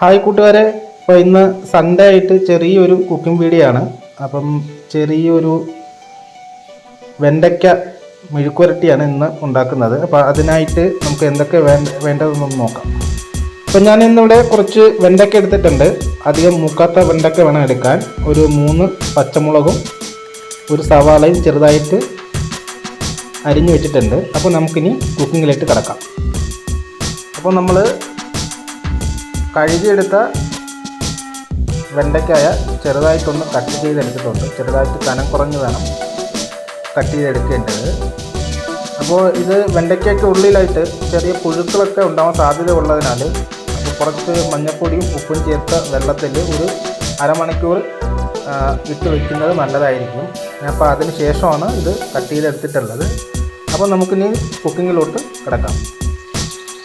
Hi കൂട്ടുകാരെ. അപ്പോൾ ഇന്ന് സൺഡേ ആയിട്ട് ചെറിയൊരു കുക്കിംഗ് വീഡിയോ ആണ്. അപ്പം ചെറിയൊരു വെണ്ടയ്ക്ക മെഴുക്കുരട്ടിയാണ് ഇന്ന് ഉണ്ടാക്കുന്നത്. അപ്പോൾ അതിനായിട്ട് നമുക്ക് എന്തൊക്കെ വേണ്ട വേണ്ടതെന്നൊന്ന് നോക്കാം. അപ്പോൾ ഞാൻ ഇന്നിവിടെ കുറച്ച് വെണ്ടയ്ക്ക എടുത്തിട്ടുണ്ട്. അധികം മൂക്കാത്ത വെണ്ടയ്ക്ക വേണം എടുക്കാൻ. ഒരു മൂന്ന് പച്ചമുളകും ഒരു സവാളയും ചെറുതായിട്ട് അരിഞ്ഞു വെച്ചിട്ടുണ്ട്. അപ്പോൾ നമുക്കിനി കുക്കിങ്ങിലേക്ക് കിടക്കാം. അപ്പോൾ നമ്മൾ കഴുകിയെടുത്ത വെണ്ടയ്ക്കായ ചെറുതായിട്ടൊന്ന് കട്ട് ചെയ്തെടുത്തിട്ടുണ്ട്. ചെറുതായിട്ട് കനം കുറഞ്ഞ് വേണം കട്ട് ചെയ്തെടുക്കേണ്ടത്. അപ്പോൾ ഇത് വെണ്ടയ്ക്കയ്ക്ക് ഉള്ളിലായിട്ട് ചെറിയ പുഴുക്കളൊക്കെ ഉണ്ടാവാൻ സാധ്യത ഉള്ളതിനാൽ കുറച്ച് മഞ്ഞൾപ്പൊടിയും ഉപ്പും ചേർത്ത വെള്ളത്തിൽ ഒരു അരമണിക്കൂർ ഇട്ട് വയ്ക്കുന്നത് നല്ലതായിരിക്കും. അപ്പോൾ അതിന് ശേഷമാണ് ഇത് കട്ട് ചെയ്തെടുത്തിട്ടുള്ളത്. അപ്പോൾ നമുക്കിനി കുക്കിങ്ങിലോട്ട് കിടക്കാം.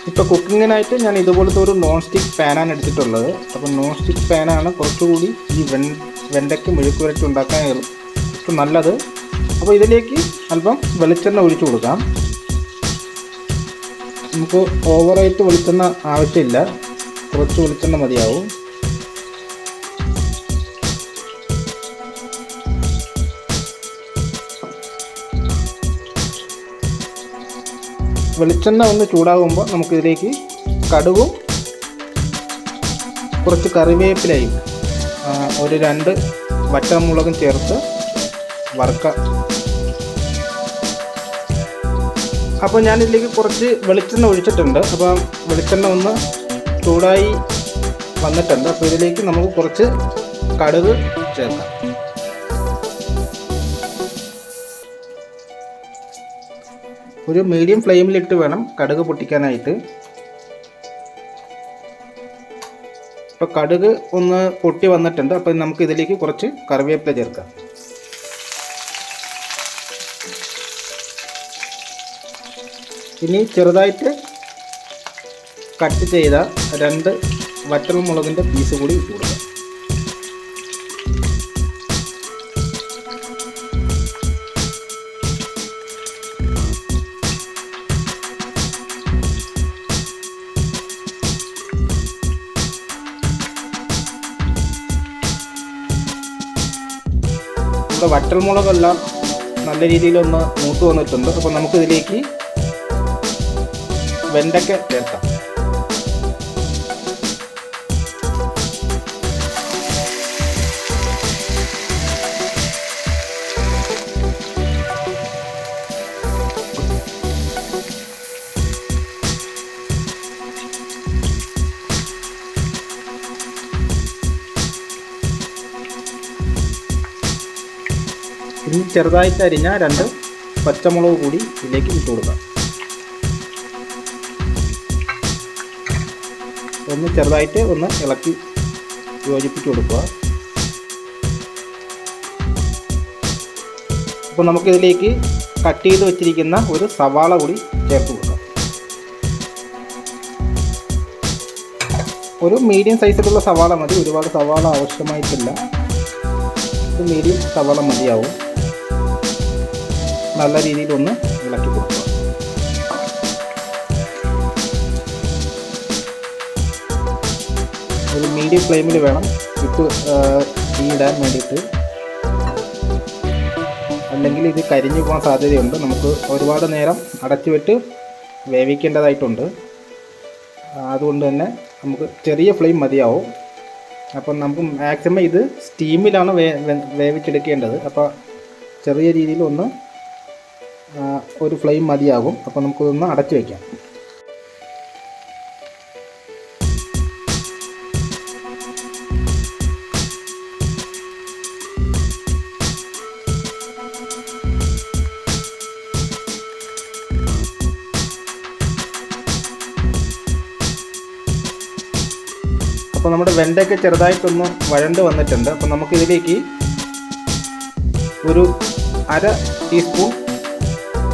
ഇപ്പോൾ കുക്കിങ്ങിനായിട്ട് ഞാൻ ഇതുപോലത്തെ ഒരു നോൺ സ്റ്റിക്ക് പാനാണ് എടുത്തിട്ടുള്ളത്. അപ്പോൾ നോൺ സ്റ്റിക്ക് പാനാണ് കുറച്ചുകൂടി ഈ വെൺ വെണ്ടയ്ക്ക് മെഴുക്ക് വരട്ടി ഉണ്ടാക്കാൻ ഏറ്റവും നല്ലത്. അപ്പോൾ ഇതിലേക്ക് അല്പം വെളിച്ചെണ്ണ ഒഴിച്ചു കൊടുക്കാം. നമുക്ക് ഓവറായിട്ട് വെളിച്ചെണ്ണ ആവശ്യമില്ല. കുറച്ച് വെളിച്ചെണ്ണ മതിയാവും. വെളിച്ചെണ്ണ ഒന്ന് ചൂടാകുമ്പോൾ നമുക്കിതിലേക്ക് കടുകും കുറച്ച് കറിവേപ്പിലയും ഒരു രണ്ട് വറ്റമുളകും ചേർത്ത് വറുക്കാം. അപ്പോൾ ഞാനിതിലേക്ക് കുറച്ച് വെളിച്ചെണ്ണ ഒഴിച്ചിട്ടുണ്ട്. അപ്പോൾ വെളിച്ചെണ്ണ ഒന്ന് ചൂടായി വന്നിട്ടുണ്ട്. അപ്പോൾ ഇതിലേക്ക് നമുക്ക് കുറച്ച് കടുക് ചേർക്കാം. ഒരു മീഡിയം ഫ്ലെയിമിലിട്ട് വേണം കടുക് പൊട്ടിക്കാനായിട്ട്. ഇപ്പോൾ കടുക് ഒന്ന് പൊട്ടി വന്നിട്ടുണ്ട്. അപ്പോൾ നമുക്ക് ഇതിലേക്ക് കുറച്ച് കറിവേപ്പില ചേർക്കാം. ഇനി ചെറുതായിട്ട് കട്ട് ചെയ്ത രണ്ട് വറ്റൽമുളകിന്റെ പീസ് കൂടി ഇട്ട് കൊടുക്കാം. നമ്മുടെ വറ്റൽമുളകെല്ലാം നല്ല രീതിയിലൊന്ന് മൂത്ത് വന്നിട്ടുണ്ട്. അപ്പോൾ നമുക്കിതിലേക്ക് വെണ്ടയ്ക്ക ചേർക്കാം. ഇനി ചെറുതായിട്ട് അരിഞ്ഞ രണ്ട് പച്ചമുളക് കൂടി ഇതിലേക്ക് ഇട്ട് കൊടുക്കാം. ഒന്ന് ചെറുതായിട്ട് ഒന്ന് ഇളക്കി യോജിപ്പിച്ച് കൊടുക്കുക. അപ്പോൾ നമുക്കിതിലേക്ക് കട്ട് ചെയ്ത് വെച്ചിരിക്കുന്ന ഒരു സവാള കൂടി ചേർത്ത് കൊടുക്കാം. ഒരു മീഡിയം സൈസിലുള്ള സവാള മതി. ഒരുപാട് സവാള ആവശ്യമായിട്ടില്ല. ഒരു മീഡിയം സവാള മതിയാവും. നല്ല രീതിയിൽ ഒന്ന് ഇളക്കി കൊടുക്കുക. ഒരു മീഡിയം ഫ്ലെയിമിൽ വേണം ഇട്ട് തീ ഇടാൻ വേണ്ടിയിട്ട്. അല്ലെങ്കിൽ ഇത് കരിഞ്ഞു പോകാൻ സാധ്യതയുണ്ട്. നമുക്ക് ഒരുപാട് നേരം അടച്ചു വിട്ട് വേവിക്കേണ്ടതായിട്ടുണ്ട്. അതുകൊണ്ട് തന്നെ നമുക്ക് ചെറിയ ഫ്ലെയിം മതിയാവും. അപ്പം നമുക്ക് മാക്സിമം ഇത് സ്റ്റീമിലാണ് വേ വേവിച്ചെടുക്കേണ്ടത്. അപ്പോൾ ചെറിയ രീതിയിൽ ഒന്ന് ഒരു ഫ്ലെയിം മതിയാകും. അപ്പോൾ നമുക്കിതൊന്ന് അടച്ചു വയ്ക്കാം അപ്പോൾ നമ്മുടെ വെണ്ടയ്ക്ക് ചെറുതായിട്ടൊന്ന് വഴണ്ട് വന്നിട്ടുണ്ട്. അപ്പോൾ നമുക്കിതിലേക്ക് ഒരു അര ടീസ്പൂൺ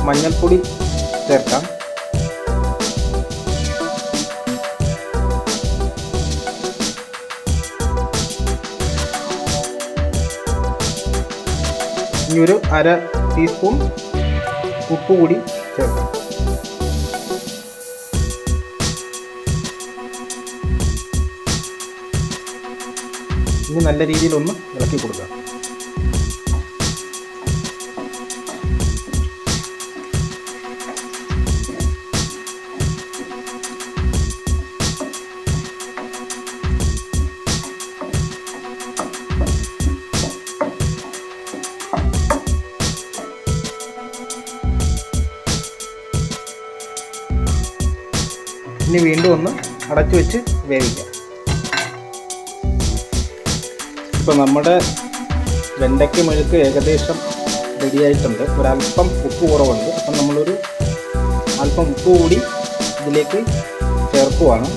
മഞ്ഞൾപ്പൊടി ചേർക്കാം. ഇനി ഒരു അര ടീസ്പൂൺ ഉപ്പ് കൂടി ചേർക്കാം. ഇനി നല്ല രീതിയിലൊന്ന് ഇളക്കി കൊടുക്കുക ഇനി വീണ്ടും ഒന്ന് അടച്ചു വെച്ച് വേവിക്കാം. ഇപ്പോൾ നമ്മുടെ വെണ്ടയ്ക്ക മെഴുക്ക് ഏകദേശം റെഡിയായിട്ടുണ്ട് ഒരല്പം ഉപ്പ് കുറവുണ്ട്. അപ്പം നമ്മളൊരു അല്പം ഉപ്പ് കൂടി ഇതിലേക്ക് ചേർക്കുവാണ്.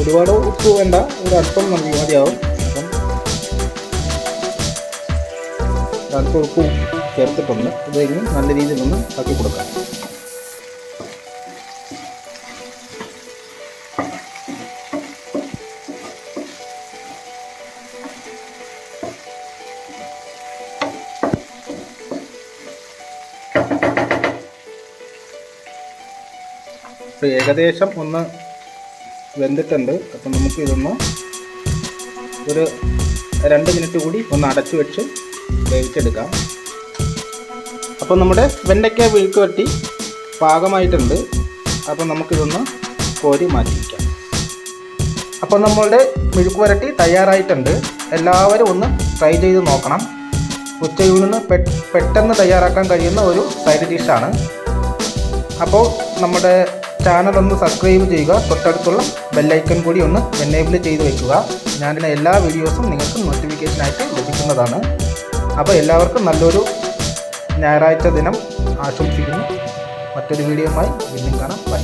ഒരുപാട് ഉപ്പ് വേണ്ട ഒരു അല്പം നമുക്ക് മതിയാവും. അപ്പം അല്പം ഉപ്പ് ചേർത്തിട്ടുണ്ട്. ഇതെങ്കിലും നല്ല രീതിയിൽ ഒന്ന് ആക്കി കൊടുക്കാം. ഇപ്പോൾ ഏകദേശം ഒന്ന് വെന്തിട്ടുണ്ട്. അപ്പം നമുക്ക് ഇതൊന്ന് ഒരു രണ്ട് മിനിറ്റ് കൂടി ഒന്ന് അടച്ചു വെച്ച് വേവിച്ചെടുക്കാം. അപ്പം നമ്മുടെ വെണ്ടയ്ക്ക വിഴുക്ക് വട്ടി പാകമായിട്ടുണ്ട്. അപ്പം നമുക്കിതൊന്ന് കോരി മാറ്റിയിരിക്കാം അപ്പം അപ്പോൾ നമ്മളുടെ മെഴുക്ക് വരട്ടി തയ്യാറായിട്ടുണ്ട്. എല്ലാവരും ഒന്ന് ട്രൈ ചെയ്ത് നോക്കണം. ഉച്ചയൂണിന് പെട്ടെന്ന് തയ്യാറാക്കാൻ കഴിയുന്ന ഒരു സൈഡ് ഡിഷാണ്. അപ്പോൾ നമ്മുടെ ചാനൽ ഒന്ന് സബ്സ്ക്രൈബ് ചെയ്യുക. തൊട്ടടുത്തുള്ള ബെല്ലൈക്കൺ കൂടി ഒന്ന് എനേബിൾ ചെയ്ത് വയ്ക്കുക ഞാനിടുന്ന എല്ലാ വീഡിയോസും നിങ്ങൾക്ക് നോട്ടിഫിക്കേഷനായിട്ട് ലഭിക്കുന്നതാണ്. അപ്പോൾ എല്ലാവർക്കും നല്ലൊരു ഞായറാഴ്ച ദിനം ആശംസിക്കുന്നു. മറ്റൊരു വീഡിയോയുമായി വീണ്ടും കാണാം. ബൈ